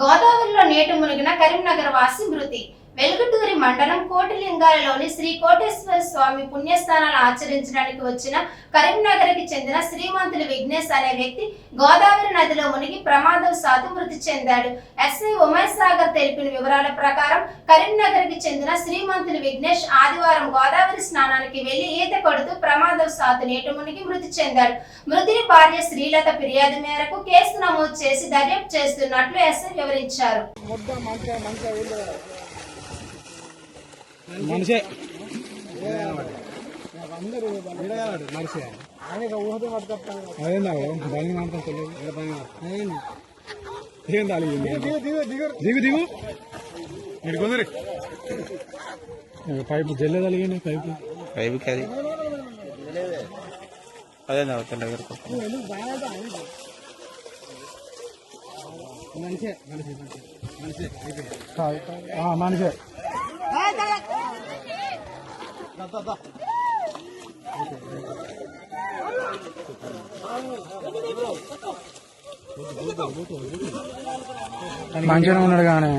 గోదావరిలో నేటు మునిగిన కరీంనగర్ వాసి మృతి. వెలుగుటూరి మండలం కోటిలింగాలలోని శ్రీ కోటేశ్వర స్వామి పుణ్యస్థానాలు ఆచరించడానికి వచ్చిన కరీంనగర్కి చెందిన శ్రీమంతులు విఘ్నేష్ అనే వ్యక్తి గోదావరి నదిలో మునిగి ప్రమాదవశాత్తు మృతి చెందాడు. ఎస్ఐ ఉమేష్ సాగర్ తెలిపిన వివరాల ప్రకారం కరీంనగర్కి చెందిన శ్రీమంతులు విఘ్నేష్ ఆదివారం గోదావరి స్నానానికి వెళ్ళి ఈత కొడుతూ ప్రమాదవశాత్తు నీటి మునిగి మృతి చెందాడు. మృతిని భార్య శ్రీలత ఫిర్యాదు మేరకు కేసు నమోదు చేసి దర్యాప్తు చేస్తున్నట్లు ఎస్ఐ వివరించారు. మనిషే. మనిషి ఏం దాలి దిగు దిగు. మీరు కొందరి. Pipe జల్లె తలిగింది pipe. పైపుకి అది అదే అవుతుంది దగ్గరకు మనిషే మనిషి మనిషి. మనిషే. మంచిగా ఉన్నాడు కానీ